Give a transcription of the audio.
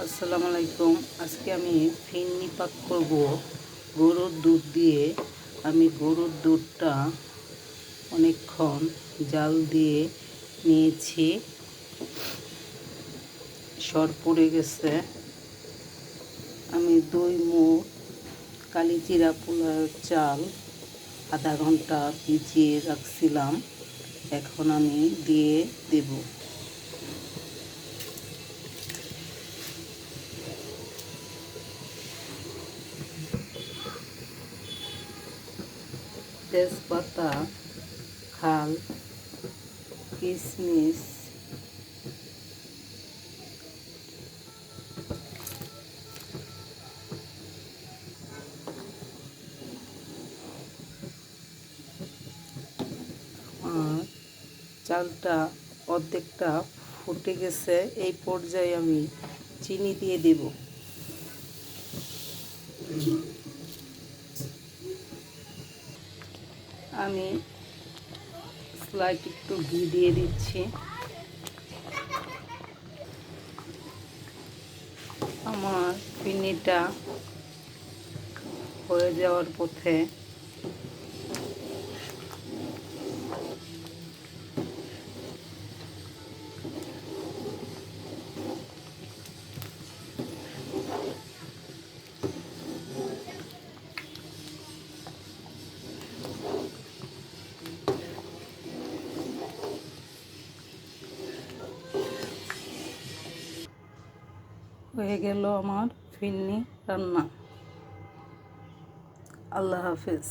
আসসালামু আলাইকুম। আজকে আমি ফিন্নি পাক করব। গরুর দুধ দিয়ে। আমি গরুর দুধটা অনেকক্ষণ জাল দিয়ে নিয়েছি। সর পড়ে গেছে। আমি দুই মুখ কালিজিরা পোলার চাল আধা ঘণ্টা ভিজিয়ে রাখছিলাম। এখন আমি দিয়ে দেবো। তেজপাতা খাল কিশমিশ আর চালটা অর্ধেকটা ফুটে গেছে এই পর্যায়ে আমি চিনি দিয়ে দেব। আমি স্লাইট একটু ঘি দিয়ে দিচ্ছি। আমার পিনিটা হয়ে যাওয়ার পথে হয়ে গেল আমার ফিরনি রান্না। আল্লাহ হাফেজ।